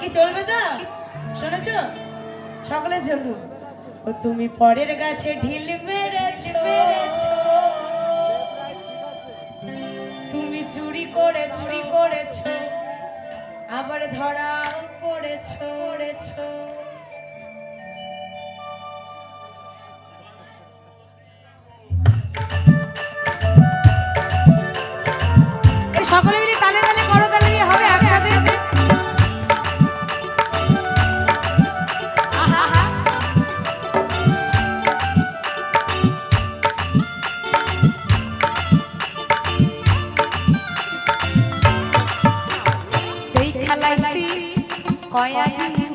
কি চলবে তো? শুনেছ? সকলের জন্য ও তুমি পরের গাছে ঢিল মেরেছ। তুমি চুরি করে চুরি করেছ। আবার ধরা পড়েছ। কয়া দিন